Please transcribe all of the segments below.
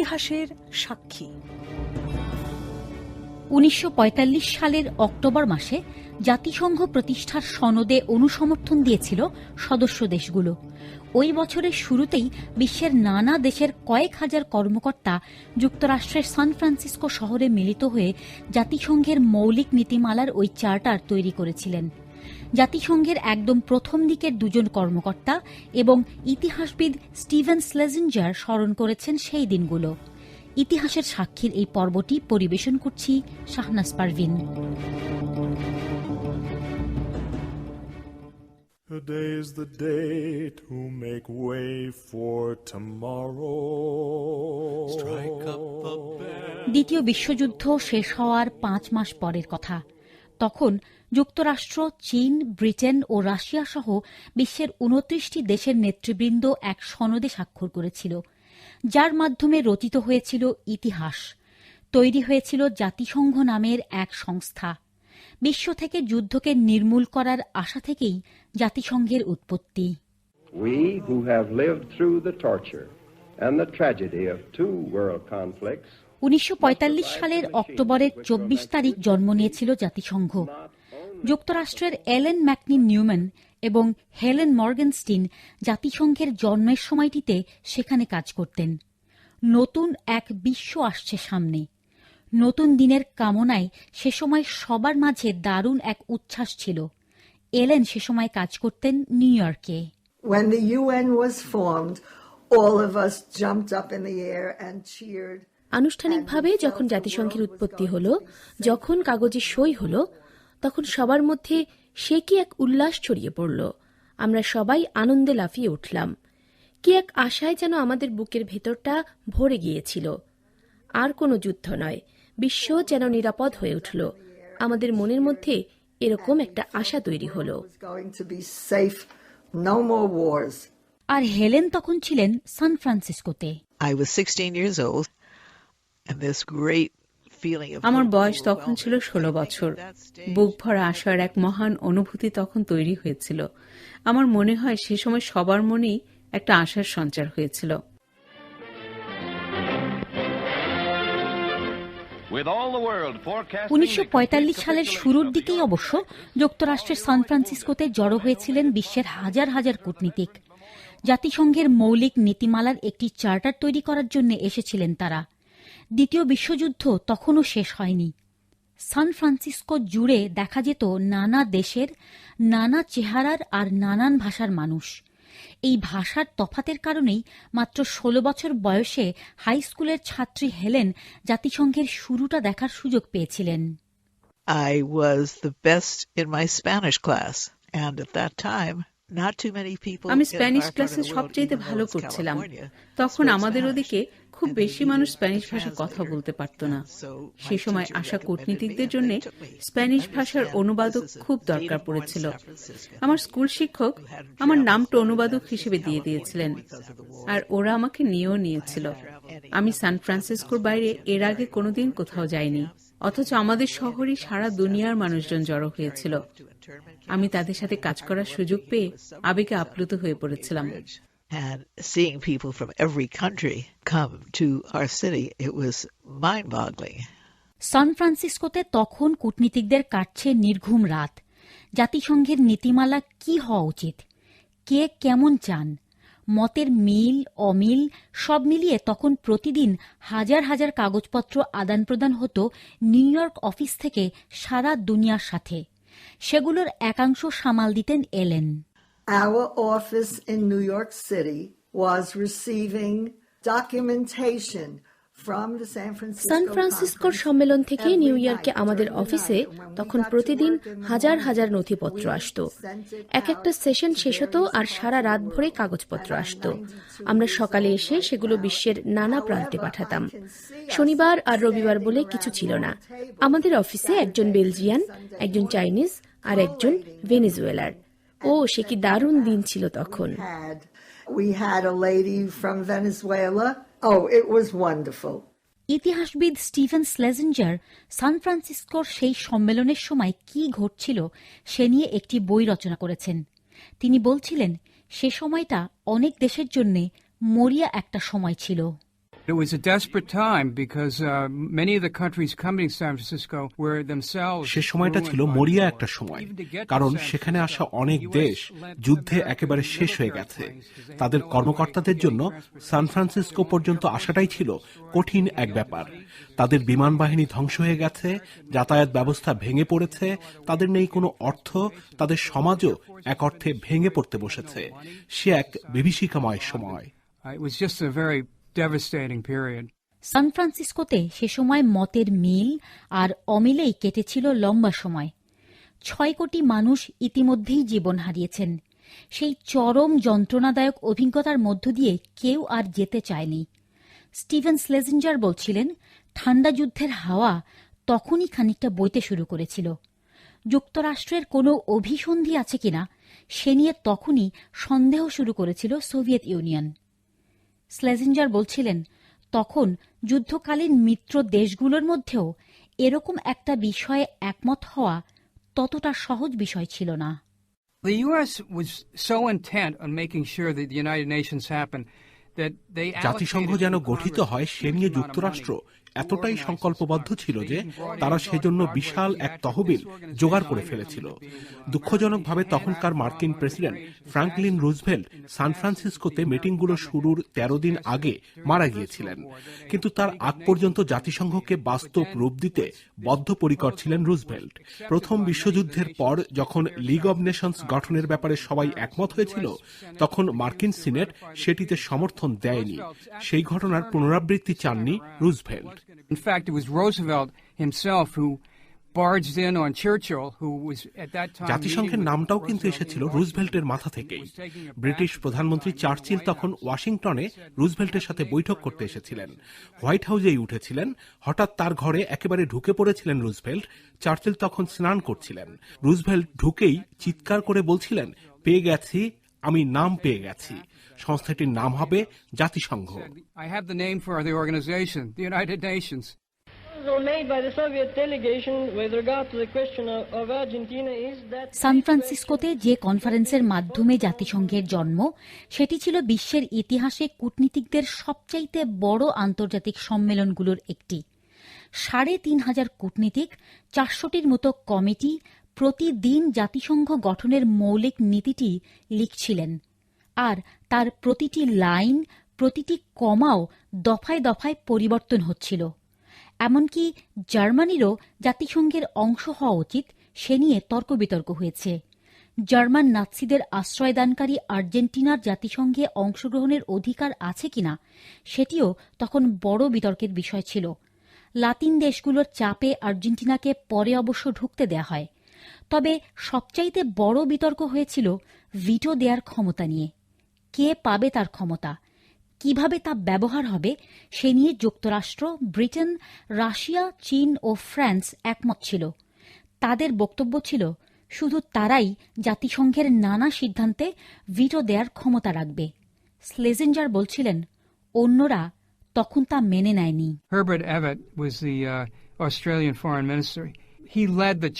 ইতিহাসের সাক্ষী। উনিশশো পঁয়তাল্লিশ সালের অক্টোবর মাসে জাতিসংঘ প্রতিষ্ঠার সনদে অনুসমর্থন দিয়েছিল সদস্য দেশগুলো। ওই বছরের শুরুতেই বিশ্বের নানা দেশের কয়েক হাজার কর্মকর্তা যুক্তরাষ্ট্রের সান ফ্রান্সিসকো শহরে মিলিত হয়ে জাতিসংঘের মৌলিক নীতিমালার ওই চার্টার তৈরি করেছিলেন। জাতিসংঘের একদম প্রথম দিকের দুজন কর্মকর্তা এবং ইতিহাসবিদ স্টিভেন স্লেজেঞ্জার স্মরণ করেছেন সেই দিনগুলো ইতিহাসের সাক্ষীর এই পর্বটি পরিবেশন করছি Shahnaz Parvin Today is the day to make way for tomorrow. Strike up the. দ্বিতীয় বিশ্বযুদ্ধ শেষ হওয়ার পাঁচ মাস পরের কথা তখন যুক্তরাষ্ট্র চীন ব্রিটেন ও রাশিয়া সহ বিশ্বের উনত্রিশটি দেশের নেতৃবৃন্দ এক সনদে স্বাক্ষর করেছিল যার মাধ্যমে রচিত হয়েছিল ইতিহাস। তৈরি হয়েছিল জাতিসংঘ নামের এক সংস্থা। বিশ্ব থেকে যুদ্ধকে নির্মূল করার আশা থেকেই জাতিসংঘের উৎপত্তি। We who have lived through the torture and the tragedy of two world conflicts উনিশশো সালের অক্টোবরের চব্বিশ তারিখ জন্ম নিয়েছিল জাতিসংঘ। যুক্তরাষ্ট্রের এলেন ম্যাকনি নিউম্যান এবং হেলেন মর্গেনস্টিন জাতিসংঘের জন্মের সময়টিতে সেখানে কাজ করতেন। নতুন এক বিশ্ব আসছে সামনে। নতুন দিনের কামনায় সে সময় সবার মাঝে দারুণ এক উচ্ছ্বাস ছিল। এলেন সে সময় কাজ করতেন নিউ ইয়র্কে। When the UN was formed, all of us jumped up in the air and cheered. আনুষ্ঠানিকভাবে যখন জাতিসংঘের উৎপত্তি হল যখন কাগজে সই হল তখন সবার মধ্যে সে কি এক উল্লাস ছড়িয়ে পড়ল। আমরা সবাই আনন্দে লাফিয়ে উঠলাম। কি এক আশায় যেন আমাদের বুকের ভেতরটা ভরে গিয়েছিল। আর কোনো যুদ্ধ নয় বিশ্ব যেন নিরাপদ হয়ে উঠল। আমাদের মনের মধ্যে এরকম একটা আশা তৈরি হলো. আর হেলেন তখন ছিলেন সান ফ্রান্সিসকোতে। I was 16 years old, and this great আমার বয়স তখন ছিল. ষোলো বছর। বুক ভরা আশার এক মহান অনুভূতি তখন তৈরি হয়েছিল। আমার মনে হয় সে সময় সবার মনেই একটা আশার সঞ্চার হয়েছিল। উনিশশো পঁয়তাল্লিশ সালের শুরুর দিকেই অবশ্য যুক্তরাষ্ট্রের সান ফ্রান্সিসকোতে জড়ো হয়েছিলেন বিশ্বের হাজার হাজার কূটনীতিক। জাতিসংঘের মৌলিক নীতিমালার একটি চার্টার তৈরি করার জন্য এসেছিলেন তারা। দ্বিতীয় বিশ্বযুদ্ধ তখনও শেষ হয়নি সান ফ্রান্সিসকো জুড়ে দেখা যেত নানা দেশের নানা চেহারার আর নানান ভাষার মানুষ এই ভাষার তফাতের কারণেই মাত্র ষোলো বছর বয়সে হাই স্কুলের ছাত্রী হেলেন জাতিসংঘের শুরুটা দেখার সুযোগ পেয়েছিলেন I was the best in my Spanish class, and at that time, not too many people. আমি in স্প্যানিশ ক্লাসে সবচেয়ে ভালো করছিলাম তখন আমাদের Spanish. ওদিকে খুব বেশি মানুষ স্প্যানিশ ভাষা কথা বলতে পারত না। সে সময় আসা কূটনীতিকদের জন্য. স্প্যানিশ ভাষার অনুবাদক খুব দরকার পড়েছিল। আমার স্কুল শিক্ষক আমার নামটা অনুবাদক হিসেবে দিয়ে দিয়েছিলেন. আর ওরা আমাকে নিয়েও নিয়েছিল। আমি সান ফ্রান্সিসকোর বাইরে এর আগে কোনোদিন কোথাও যাইনি। অথচ আমাদের শহরই সারা দুনিয়ার মানুষজন জড়ো হয়েছিল। আমি তাদের সাথে কাজ করার সুযোগ পেয়ে আবেগে আপ্লুত হয়ে পড়েছিলাম। And seeing people from every country come to our city, it was mind boggling. সান ফ্রান্সিসকোতে তখন কূটনীতিকদের কাটছে নির্ঘুম রাত। জাতিসংঘের নীতিমালা কি হওয়া উচিত? কে কেমন চান? মতের মিল অমিল সব মিলিয়ে তখন প্রতিদিন হাজার হাজার কাগজপত্র আদান প্রদান হতো নিউ ইয়র্ক অফিস থেকে সারা দুনিয়ার সাথে। সেগুলোর একাংশ সামাল দিতেন এলেন। our office in New York City was receiving documentation. সান ফ্রান্সিসকোর সম্মেলন থেকে নিউ ইয়র্কে আমাদের অফিসে তখন প্রতিদিন হাজার হাজার নথিপত্র আসত। এক একটা সেশন শেষ হতো আর সারা রাত ভরে কাগজপত্র আসত। আমরা সকালে এসে সেগুলো বিশ্বের নানা প্রান্তে পাঠাতাম। শনিবার আর রবিবার বলে কিছু ছিল না। আমাদের অফিসে একজন বেলজিয়ান একজন চাইনিজ আর একজন ভেনিজুয়েলার। ও সে কি দারুণ দিন ছিল তখন we had a lady from Venezuela. Oh, it was wonderful. ইতিহাসবিদ স্টিভেন স্লেজেঞ্জার সান ফ্রান্সিসকোর সেই সম্মেলনের সময় কি ঘটছিল সে নিয়ে একটি বই রচনা করেছেন তিনি বলছিলেন সে সময়টা অনেক দেশের জন্য মরিয়া একটা সময় ছিল It was a desperate time because uh, many of the countries coming to San Francisco were themselves. সে সময়টা ছিল মরিয়া একটা সময় কারণ সেখানে আসা অনেক দেশ যুদ্ধে একেবারে শেষ হয়ে গেছে। তাদের কর্মকর্তাদের জন্য সান ফ্রান্সিসকো পর্যন্ত আসাটাই ছিল কঠিন এক ব্যাপার। তাদের বিমান বাহিনী ধ্বংস হয়ে গেছে যাতায়াত ব্যবস্থা ভেঙে পড়েছে তাদের নেই কোনো অর্থ তাদের সমাজও এক অর্থে ভেঙে পড়তে বসেছে। সে এক বিভীষিকাময় সময়। Devastating period. সান ফ্রান্সিসকোতে সে সময় মতের মিল আর অমিলেই কেটেছিল লম্বা সময়। ছয় কোটি মানুষ ইতিমধ্যেই জীবন হারিয়েছেন। সেই চরম যন্ত্রণাদায়ক অভিজ্ঞতার মধ্য দিয়ে কেউ আর যেতে চায়নি। স্টিভেন স্লেজেঞ্জার বলছিলেন, ঠান্ডা যুদ্ধের হাওয়া তখনই খানিকটা বইতে শুরু করেছিল। যুক্তরাষ্ট্রের কোনো অভিসন্ধি আছে কিনা, সে নিয়ে তখনই সন্দেহ শুরু করেছিল সোভিয়েত ইউনিয়ন। স্লেজেঞ্জার বলছিলেন তখন যুদ্ধকালীন মিত্র দেশগুলোর মধ্যেও এরকম একটা বিষয়ে একমত হওয়া ততটা সহজ বিষয় ছিল না The U.S. was so intent on making sure that the United Nations happened that they জাতিসংঘ allocated যেন গঠিত হয় সে নিয়ে যুক্তরাষ্ট্র এতটাই সংকল্পবদ্ধ ছিল যে তারা সেজন্য বিশাল এক তহবিল জোগাড় করে ফেলেছিল। দুঃখজনকভাবে তখনকার মার্কিন প্রেসিডেন্ট ফ্রাঙ্কলিন রুজভেল্ট সান ফ্রান্সিসকোতে মিটিংগুলো শুরুর তেরো দিন আগে মারা গিয়েছিলেন। কিন্তু তার আগ পর্যন্ত জাতিসংঘকে বাস্তব রূপ দিতে বদ্ধপরিকর ছিলেন রুজভেল্ট। প্রথম বিশ্বযুদ্ধের পর যখন লিগ অব নেশনস গঠনের ব্যাপারে সবাই একমত হয়েছিল, তখন মার্কিন সিনেট সেটিতে সমর্থন দেয়নি। সেই ঘটনার পুনরাবৃত্তি চাননি Roosevelt. In fact, it was Roosevelt himself who barged in on Churchill, who was at that time. জাতিসংঘের নামটাও কিন্তু এসেছিল রুজভেল্টের মাথা থেকেই। ব্রিটিশ প্রধানমন্ত্রী চার্চিল White তখন House. ওয়াশিংটনে রুজভেল্টের সাথে বৈঠক করতে এসেছিলেন। হোয়াইট হাউসেই উঠেছিলেন। হঠাৎ তার ঘরে একেবারে ঢুকে পড়েছিলেন রুজভেল্ট। চার্চিল তখন স্নান করছিলেন। রুজভেল্ট ঢুকেই চিৎকার করে বলছিলেন পেয়ে গেছি আমি নাম পেয়ে গেছি। সংস্থাটির নাম হবে জাতিসংঘ। সান ফ্রান্সিসকোতে যে কনফারেন্সের মাধ্যমে জাতিসংঘের জন্ম সেটি ছিল বিশ্বের ইতিহাসে কূটনীতিকদের সবচাইতে বড় আন্তর্জাতিক সম্মেলনগুলোর একটি। সাড়ে তিন হাজার কূটনীতিক চারশোটির মতো কমিটি প্রতিদিন জাতিসংঘ গঠনের মৌলিক নীতিটি লিখছিলেন। আর তার প্রতিটি লাইন, প্রতিটি কমাও দফায় দফায় পরিবর্তন হচ্ছিল। এমনকি জার্মানিরও জাতিসংঘের অংশ হওয়া উচিত সে নিয়ে তর্ক বিতর্ক হয়েছে। জার্মান নাৎসিদের আশ্রয়দানকারী আর্জেন্টিনার জাতিসংঘে অংশগ্রহণের অধিকার আছে কিনা, সেটিও তখন বড় বিতর্কের বিষয় ছিল। লাতিন দেশগুলোর চাপে আর্জেন্টিনাকে পরে অবশ্য ঢুকতে দেয়া হয়। তবে সবচাইতে বড় বিতর্ক হয়েছিল ভিটো দেয়ার ক্ষমতা নিয়ে। কে পাবে তার ক্ষমতা? কীভাবে তা ব্যবহার হবে? সে নিয়ে যুক্তরাষ্ট্র ব্রিটেন রাশিয়া চীন ও ফ্রান্স একমত ছিল। তাদের বক্তব্য ছিল শুধু তারাই জাতিসংঘের নানা সিদ্ধান্তে ভিটো দেয়ার ক্ষমতা রাখবে। স্লেজেঞ্জার বলছিলেন অন্যরা তখন তা মেনে নেয়নি। Herbert Evett was the uh, Australian foreign minister. He led the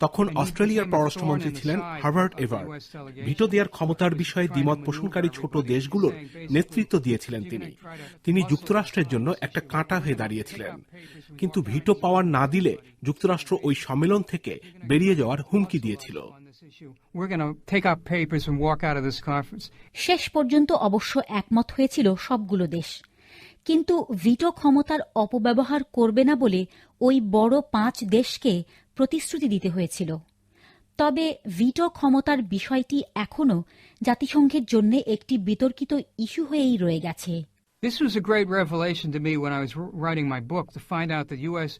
তখন অস্ট্রেলিয়ার পররাষ্ট্রমন্ত্রী ছিলেন হার্বার্ট এভার। ভিটো দেওয়ার ক্ষমতার বিষয়ে দ্বিমত পোষণকারী ছোট দেশগুলোর নেতৃত্ব দিয়েছিলেন তিনি। তিনি যুক্তরাষ্ট্রের জন্য একটা কাঁটা হয়ে দাঁড়িয়েছিলেন। কিন্তু ভিটো পাওয়ার না দিলে যুক্তরাষ্ট্র ওই সম্মেলন থেকে বেরিয়ে যাওয়ার হুমকি দিয়েছিল। শেষ পর্যন্ত অবশ্য একমত হয়েছিল সবগুলো দেশ। কিন্তু ভিটো ক্ষমতার অপব্যবহার করবে না বলে ওই বড় পাঁচ দেশকে প্রতিশ্রুতি দিতে হয়েছিল তবে ভিটো ক্ষমতার বিষয়টি এখনও জাতিসংঘের জন্য একটি বিতর্কিত ইস্যু হয়েই রয়ে গেছে This was a great revelation to me when I was wr- writing my book to find out that U.S.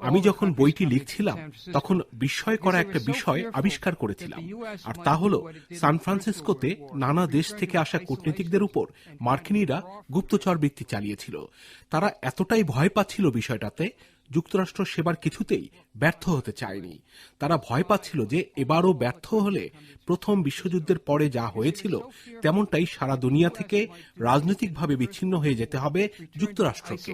আমি যখন বইটি লিখছিলাম তখন বিস্ময় করা একটা বিষয় আবিষ্কার করেছিলাম। আর তা হল সান ফ্রান্সিসকোতে নানা দেশ থেকে আসা কূটনীতিকদের উপর মার্কিনীরা গুপ্তচর বৃত্তি চালিয়েছিল। তারা এতটাই ভয় পাচ্ছিল বিষয়টাতে যুক্তরাষ্ট্র সেবার কিছুতেই ব্যর্থ হতে চায়নি। তারা ভয় পাচ্ছিল যে এবারও ব্যর্থ হলে প্রথম বিশ্বযুদ্ধের পরে যা হয়েছিল তেমনটাই সারা দুনিয়া থেকে রাজনৈতিকভাবে বিচ্ছিন্ন হয়ে যেতে হবে যুক্তরাষ্ট্রকে।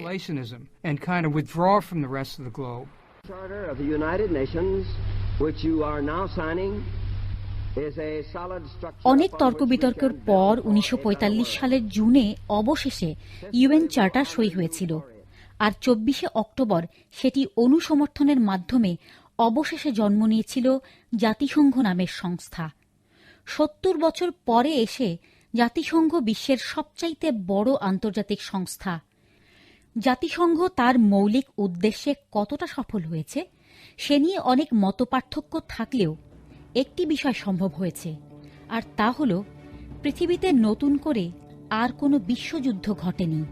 অনেক তর্ক বিতর্কের পর উনিশশো পঁয়তাল্লিশ সালের জুনে অবশেষে ইউএন চার্টার সই হয়েছিল। আর চব্বিশে অক্টোবর সেটি অনুসমর্থনের মাধ্যমে অবশেষে জন্ম নিয়েছিল জাতিসংঘ নামের সংস্থা। সত্তর বছর পরে এসে জাতিসংঘ বিশ্বের সবচাইতে বড় আন্তর্জাতিক সংস্থা। জাতিসংঘ তার মৌলিক উদ্দেশ্যে কতটা সফল হয়েছে, সে নিয়ে অনেক মতপার্থক্য থাকলেও একটি বিষয় সম্ভব হয়েছে, আর তা হল পৃথিবীতে নতুন করে আর কোনো বিশ্বযুদ্ধ ঘটেনি।